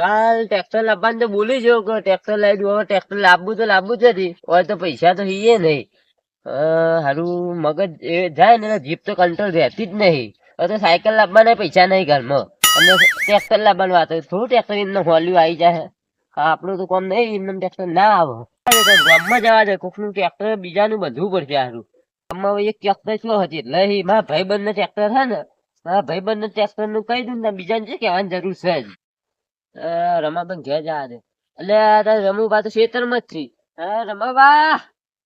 કાલ ટ્રેક્ટર લાવવાનું તો બોલી જો કે ટ્રેક્ટર લાવી દઉં. હવે ટ્રેક્ટર લાવવું તો લાવવું જ નથી હોય તો પૈસા તો હીએ નહીં. હારું મગજ એ જાય ને જીપ તો કંટ્રોલ રહેતી જ નહીં. હવે તો સાયકલ લાવવાના પૈસા નહીં ઘરમાં. અને ટ્રેક્ટર લાવવાનું વાત. થોડું ટ્રેક્ટર એમને હોલ્યું આવી જાય. હા, આપણું તો કોમ નહીં એમને ટ્રેક્ટર ના આવે. ગામમાં જવા દે કોકનું ટ્રેક્ટર બીજાનું બધું પડશે હારું. ગામમાં હવે એક ટ્રેક્ટર શું હતી? એટલે મારા ભાઈબંધનું ટ્રેક્ટર છે ને. મારા ભાઈબંધ ટ્રેક્ટરનું કહી દઉં ને બીજાને શું કહેવાની જરૂર છે? જ રમાબેન ઘેર જા દે એટલે તારે રમુબા તો ખેતરમાં જ છે હા રમાબા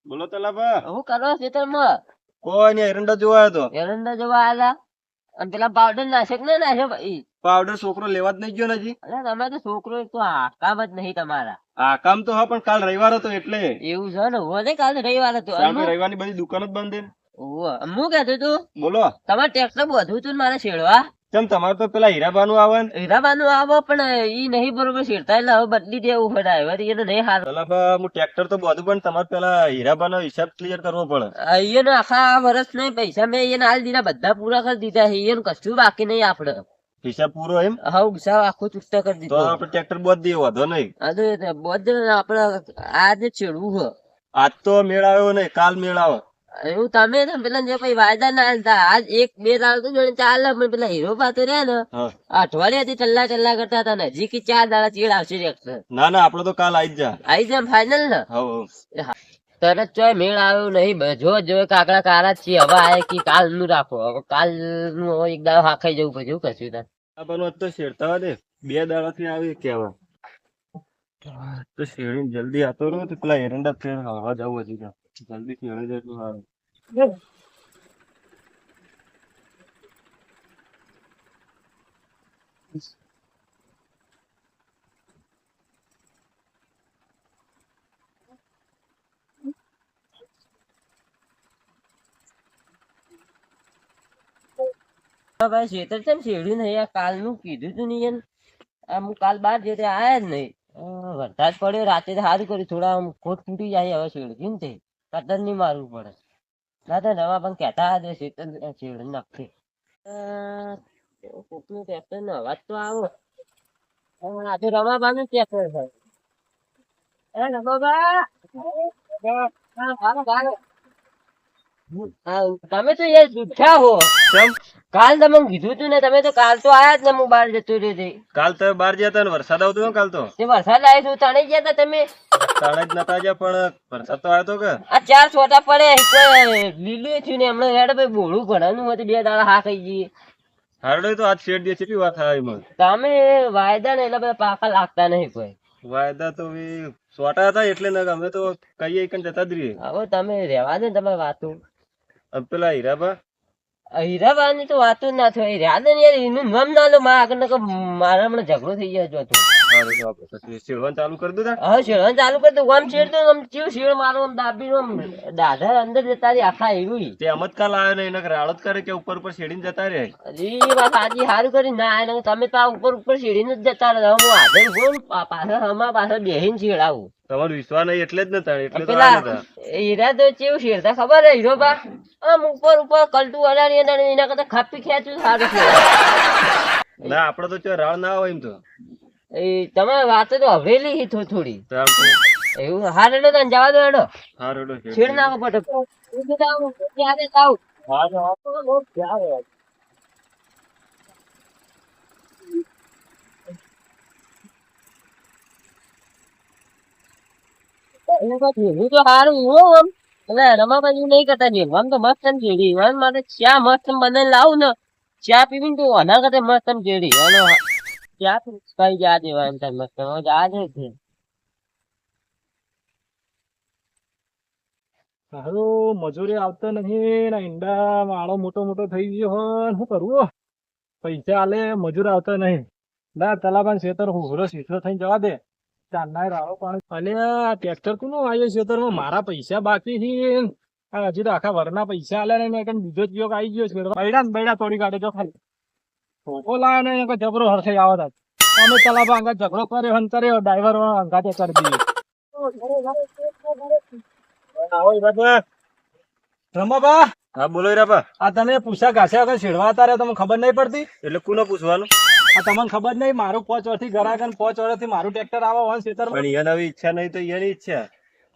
બોલો તલાબા હું કરો ખેતરમાં કોઈ નહીં એરંડા જોવા આવ્યો તો. એરંડા જોવા આવ્યા? અને પેલા પાવડર નાશક ને નાશે ભાઈ? પાવડર છોકરો લેવા જ નહીં ગયો નથી અરે તમે તો છોકરો તો આકામ જ નહીં તમારા. આ કામ તો હા પણ કાલ રવિવાર હતો એટલે. એવું છે ને? હું કાલ રવિવાર હતો. રવિવારની બધી દુકાન જ બંધ હું કેતો તું. બોલો. તમારે ટ્રેક્ટર બધું તું મારે છેડવા? ચમ તમારે તો પેલા હીરાબાનું આવે ને? હીરાબાનું આવે પણ ઈ નહીં બરોબર શેરતા એટલે હવે બદલી દેવું પડે હવે એને નહીં હાર હું ટ્રેક્ટર તો બધું પણ તમારે પેલા હીરાબાનો હિસાબ ક્લિયર કરવો પડે. અહીંયા આખા વર્ષ નહીં પૈસા મેં એને હાલ દીધા બધા પૂરા કરી દીધા એને કશું બાકી નહીં આપડે હિસાબ પૂરો એમ? હા હિસાબ આખો ચુસ્તા કરી દીધો. આપણે ટ્રેક્ટર બોધ દઈએ વધો નહીં. તો બધું આપડે આજે છેડવું હ આજ તો મેળ આવ્યો નહીં કાલ મેળ આવે. એવું તમે ને પેલા જે પછી વાયદા ના હતા આજ એક બે દાડા તો જોડે ચાલે પણ પેલા હીરો પાતો રહ્યા ને અઠવાડિયા થી ચલ્લા ચલ્લા કરતા હતા ને હજી કે ચાર દાડા ચીડ આવશે ના ના આપડે તો કાલ આવી જા આવી જા ફાઈનલ ને. તરત ચોય મેળ આવ્યો નહીં જો જો કાકડા કારા છીએ હવે આય કે કાલનું રાખો હવે કાલનું હવે એક દાડો હાખાઈ જવું પછી એવું કશું તાર આપણું તો શેરતા દે. બે બે દાડાથી આવી કેવા તો શેરી જલ્દી આતો રહ્યો તો પેલા એરંડા ફેર હવા જવું હજી. જલ્દી શેરડી જાય એટલું સારું. ભાઈ શેતર નહીં? આ કાલનું કીધું તું નહીં. આ હું કાલ બાર જતે આયા જ નહીં. વરસાદ પડ્યો, રાતે તો સારું કર્યું. થોડા આમ ખોટ તૂટી જાય હવે શેરડી ને તે. કતર નહીં મારવું પડે. ના તો નવા પણ કહેતા હતા શેતર શેરડી નાખશે અ, કોકનું ટ્રેક્ટર નો અવાજ તો આવો. આજે રમાબાનું ટ્રેક્ટર છે એ રમાબા તમે તો યાર જુઠ્ઠા હો. કેમ? કાલ તમે કીધું તું ને તમે તો કાલ તો આયા જ ને હું બહાર જતો રહ્યો તે. કાલ તો બહાર ગયા હતા ને વરસાદ આવતો ને કાલ તો? તે વરસાદ આવ્યો તો તણે ગયા હતા તમે. તણે જ નતા ગયા પણ વરસાદ તો આવ્યો તો કે? આ ચાર છોટા પડે કોઈ લીલું થયું ને હમણાં હેડ ભાઈ બોળું ઘણાનું હતું બે દાડા હા ખાઈ જઈએ હારડો તો આજ શેડ દે કેટલી વાત આવી મને તમે વાયદા ને એટલે બધા પાકા લાગતા નહીં કોઈ. વાયદા તો સોટા હતા એટલે ને અમે તો કહીએ કે જતા જ રહીએ. હવે તમે રહેવા દે તમારી વાતો. પેલા હીરાબા હીરાબાની તો વાતો ના થાય. દે યાર, એનું નામ ના લો. મારા આગળ મારા હમણાં ઝઘડો થઈ ગયો જો તો તો આપણે પછી ચાલુ કરી દો તાર. હવે ચાલુ કરી દઉં. આમ શેર તો આમ ચેવું શેર મારો આમ દાબી આમ દાધર અંદર જતા રહી આખા એવું. તે આમ કાલ આવ્યો ને એને રાડો જ કરે કે ઉપર ઉપર શેડીને જતા રહે? અરે વાત સાચી સારું કરી ના આને તમે તો ઉપર ઉપર સીડીને જ જતા રહ્યા હું હાજર હું ને પા- પાછળ બેહીને ચીડાવું તમારો વિશ્વાસ નહીં એટલે જ નતા એટલે પેલા હીરા તો ચેવું શેરતા ખબર હે હીરો બા? આમ ઉપર ઉપર કલટું અડાડી એના કરતા ખાપી ખેંચું સારું છે. ના આપડે તો ચો રાડ ના હોય એમ તો. એ તમે વાતો તો હવેલી હી થો- થોડી. તો આમ તો એવું હા રેડો તને જવા દો હેડો. હારું હેડો શેડ. છેડ નાખો પટક ત્યારે તાવ એને કોઈ ભેગું તો હારું હો આમ. હવે રમાબાઈ એવું નહીં કરતા ભેગવામ તો મસ્ત આમ ચેડી હવે મારે ચા મસ્ત આમ બનાવીને લાવું ને. ચા પીવીને તો આના કરતા મસ્ત આમ અને કઈ જા દેવા એમ તમે હવે જા છે. સારું મજૂરી આવતા નથી ને ઈંડા માળો મોટો મોટો થઈ ગયો હોય શું કરવું પૈસા આલે, મજૂર આવતા નહીં. ના, તલાબાન ખેતર હુરો સીધો થઈને જવા દે. ચાંદના રાળો પાણી અને આ ટ્રેક્ટર કોનું આવ્યો ખેતરમાં મારા પૈસા બાકી છે હજી તો આખા વરના પૈસા આલ્યા ને મેં બીજો જ યોગ આવી ગયો છે. બૈડા ને બૈડા તોડી કાઢે જો ખાલી. ઠોકો લાવ્યો ને જબરો હરખે આવતા અમે તલાબા અંગા ઝઘડો કર્યો હંતર્યો ડ્રાઈવર અંગાતે કરી આવો બાબા. રમાબા હા બોલો હીરાબા આ તને પૂછા ઘાસ્યા વગર છેડવા તારે તમને ખબર નહીં પડતી? એટલે કોને પૂછવાનું? આ તમને ખબર નહીં મારું પોચ વર્ષથી ઘરાક અને પોચ વર્ષથી મારું ટ્રેક્ટર આવે વન ખેતરમાં. પણ એને હવે ઈચ્છા નહીં તો એની ઈચ્છા.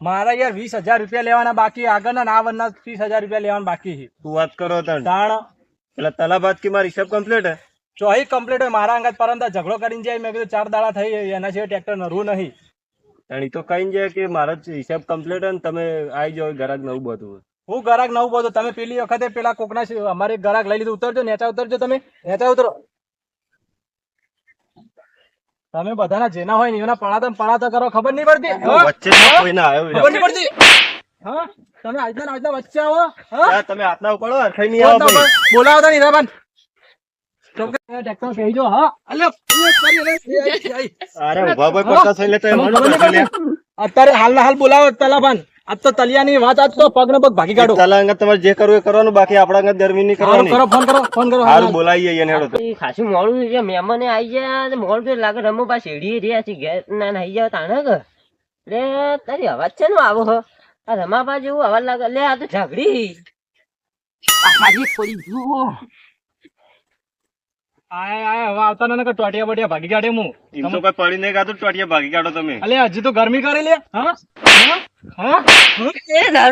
મારા યાર વીસ હજાર રૂપિયા લેવાના બાકી આગળના ના વનના ત્રીસ હજાર રૂપિયા લેવાના બાકી તું વાત કરો તણ તાણ. એટલે તલાબાદ કે મારી હિસાબ કમ્પ્લીટ હે? ચોહી કમ્પ્લીટ હોય મારા અંગત પરંતા ઝઘડો કરીને જાય મેં કીધું ચાર દાડા થઈ એના સિવાય ટ્રેક્ટર નરવું નહીં. એ તો કઈ જાય કે મારા હિસાબ કમ્પ્લીટ હોય ને તમે આવી જાઓ ઘરાક નવું બધું હું ગરાક નવું બધું તમે પેલી વખતે પેલા કોકના અમારે ગરાક લઈ લીધું ઉતરજો નેચા ઉતરજો તમે નેચા ઉતરો. તમે બધાના જેના હોય ને એના પડાતા ને પડાતા કરો ખબર નહીં પડતી? વચ્ચે કોઈ ના આવ્યો ખબર નહીં પડતી? હા? તમે આજના આજના વચ્ચે આવો હા? તમે હાથના ઉપડો હરખાઈ નહીં આવો બોલાવો તો નહીં અત્યારે હાલ હાલ બોલાવો તલાભાન આજ તો તલિયાની વાત આજ તો પગ ને પગ ભાગી કાઢો. તલા અંગત તમારે જે કરવું એ કરવાનું બાકી આપણા અંગત ગરમી ની કરવાની. કરો ફોન કરો ફોન કરો હાલ. બોલાવીએ એને હેડો તો. ખાસું મોડું છે મહેમાને આવી ગયા મોડું તો લાગે રમો પા શેરડી રહ્યા છે ઘેર ના ના આવી જાવ તાણે કે લે તારી અવાજ છે ને આવો હો. આ રમાપા જેવું અવાજ લાગે. લે આ તો ઝઘડી. આ પડી ગયું આય આય હવે આવતા ને નકર ટોટિયા બોટિયા ભાગી કાઢે હું. એમ તો પડી નહીં ગાતું ટોટિયા ભાગી કાઢો તમે. અલે હજી તો ગરમી કરી લે. હા? હા? હા? એ લડો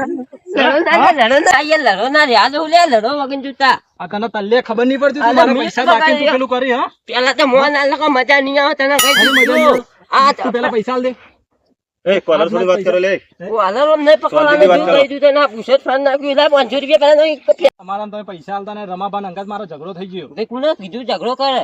લડો ના લડો ના અહીંયા લડો ના લે લડો વગન જૂતા. આ તને તલ્લે ખબર નહીં પડતી તું મારા પૈસા બાકી તું પેલું કરી હા? પેલા તો મોન આ લોકો મજા નહીં આવે તને કઈ મજા આ તું પેલા પૈસા આલ દે. એ કોલર થોડી વાત કરો લે વાલર નહીં પકડવાનું કહી દીધું? ના પૂછો ફાન નાખ્યું. એટલે પાંચસો રૂપિયા પેલા નહીં તમારા તમે પૈસા આલતા ને રમાબાન અંગાત મારો ઝઘડો થઈ ગયો. તે કોને કીધું ઝઘડો કરે.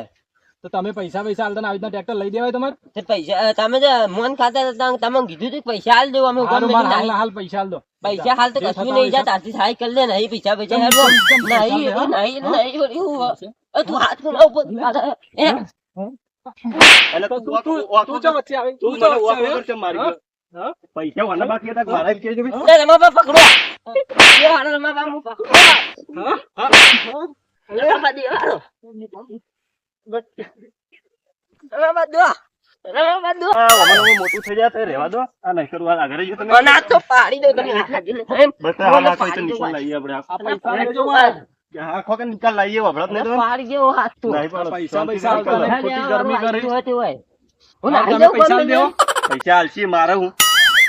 તો તમે પૈસા પૈસા આલતા ને આવી રીતના ટ્રેક્ટર લઈ દેવાય તમારે? તે પૈસા તમે જે મન ખાતા હતા તમે કીધું તું પૈસા હાલ દેવું અમે હાલ હાલ પૈસા આલ દો. પૈસા હાલ તો કશું નહીં જા તારથી સહાય કરી લે નહીં પૈસા પૈસા નહીં આલ નહીં નહીં તું હાથ કોના ઉપર? એ, એટલે તો તું તું તું તું તું આવે. વગર કેમ મારી હા? ગયો? હા? પૈસા વાના બાકી હતા કે મારા જ કહેજો ભાઈ. લે રમા બા પકડો એ હાલો રમા બા હું પકડો હા? હા? રમા બા દે હાલો. રમા બા દો રમા બા દો આ અમારું મોટું થઈ જાય તો રહેવા દો આ નહીં કરવું આગળ જઈએ તમે અને તો પાડી દો તમે હાથ લાગીને. એમ. બસ હાલ આ કોઈ તો પાડી દો આપણે આ. આ પૈસા નિકાલ નહીં પાડી હાથ તું ગરમી કરી. હોય. હું દેવો. પૈસા આલસી મારે હું.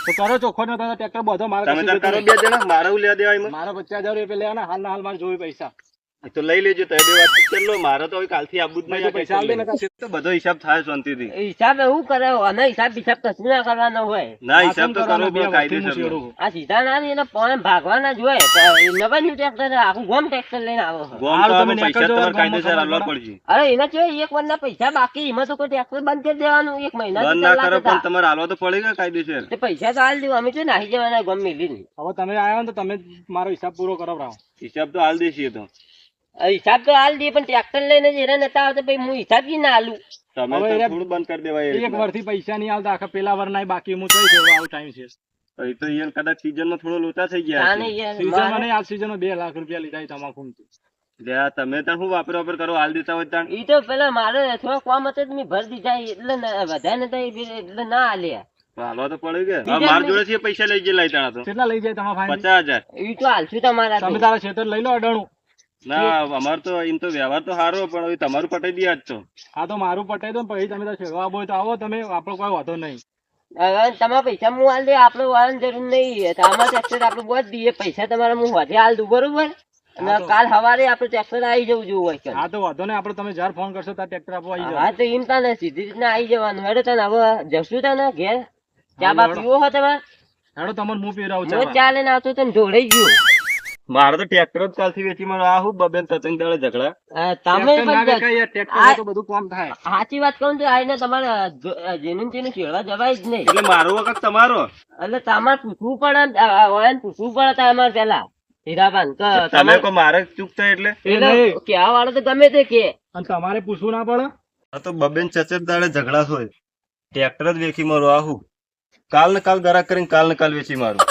તો કરો ચોખ્ખો ને તો ટ્રેક્ટર બધો મારે તમે કરો બે જણા મારે હું લેવા દેવા મારા પચાસ હજાર રૂપિયા લેવાના હાલ ના હાલ મારે જોયું પૈસા. એ તો લઈ લેજો તો બે વાત ચલો મારે તો હવે કાલથી આબુ જ નહીં પૈસા આવે ને તો બધો હિસાબ થાય શાંતિથી. એ હિસાબ એવું કરે? અને હિસાબ હિસાબ કશું ના કરવાનો હોય? ના હિસાબ તો કરો? બે હું કાયદેસર. આ સીધા ના એને પોણે ભાગવાના જ હોય તો એ નવાન્યુ ટ્રેક્ટર આખું ગોમ ટ્રેક્ટર લઈને આવો. ગોમ તો તમે પૈસા તમારે કાયદેસર આલવા પડે. પડશે. અરે એના છે એક વાર ના પૈસા બાકી એમાં તો કોઈ ટ્રેક્ટર બંધ કરી દેવાનું એક મહિના બંધ ના કરો પણ તમારે આલવા તો પડે કે કાયદેસર? તે પૈસા તો હાલ દેવું અમે તો નાહી જવાના ગોમ મેલી હવે તમે આવ્યા તો તમે મારો હિસાબ પૂરો કરાવરાવો હિસાબ તો હાલ દેશીએ તો. હિસાબ તો હાલ દે પણ ટ્રેક્ટર લઈને જ એના નતા આવતા ભાઈ હું હિસાબ જી ના હાલું તમે તો થોડું બંધ કરી દેવાય એક વર્ષથી પૈસા નહીં આવતા આખા પેલા વર નાય બાકી હું થઈ ગયો આવું ટાઈમ છે. એ તો યાર કદાચ સીઝનમાં થોડો લોચા થઈ ગયા સીઝનમાં આ સીઝન બે લાખ રૂપિયા લીધા તમાકુ લે આ તમે તો શું વાપર વાપર કરો હાલ દેતા હોય તાણ. ઈ તો પેલા મારે થોડો કામ હતો તો મેં ભર દીધા એટલે ના- વધારે નતા એટલે ના આલ્યા. તો હાલવા તો પડે કે હા, માર જોડે થી પૈસા લઈ ગયા લાઈ તાણા તો. કેટલા લઈ જાય તમારા ફાઈન પચાસ હજાર. ઈ તો હાલશું તમારા તમે તારા ખેતર લઈ લો અડાણું. ના અમાર તો એમ તો વ્યવહાર તો સારો પણ હવે તમારું પટાઈ દે આજ તો. હા તો મારું પટાઈ દો પછી તમે તો છેડવા આવો તો આવો તમે આપણો કોઈ વાંધો નહીં. તમારા પૈસા હું હાલ દે આપણે વાળવાની જરૂર નહીં. તમારા ટ્રેક્ટર આપણે બહુ દઈએ પૈસા તમારા હું વધે હાલ દઉં બરોબર? અને કાલ સવારે આપડે ટ્રેક્ટર આવી જવું જોવું હોય હા તો વાંધો નહીં આપણે તમે જ્યારે ફોન કરશો ત્યારે ટ્રેક્ટર આપવા આવી હા તો એમ તાને સીધી રીતના આવી જવાનું. હેડો તને હવે જશું તને ઘેર. ચા બા પીવો હો તમારે? હેડો તમને હું પીરાવું હું છું ચા આવતો તને જોડે ગયો. મારે તો ટ્રેક્ટર જ કાલથી વેચી મળે આ હું બબેન તચંગ દાડે ઝઘડા? તમે તો બધું કામ થાય. સાચી વાત કહું તો આઈને તમારે જેનું તેનું ચેડવા જવાય જ નહીં. એટલે મારો વખત તમારો. એટલે તમારે પૂછવું પડે પૂછવું પડે તમારે પેલા. હીરાબાન તમે તમારે કો મારે ચૂક થાય એટલે? એટલે નહીં. વાળો તો ગમે તે કે. અને તમારે પૂછવું ના પડે? આ તો બબેન ચચર દાડે ઝઘડા હોય ટ્રેક્ટર જ વેચી મારો આહું કાલ ને કાલ ગરાક કરીને કાલ ને કાલ વેચી મારું.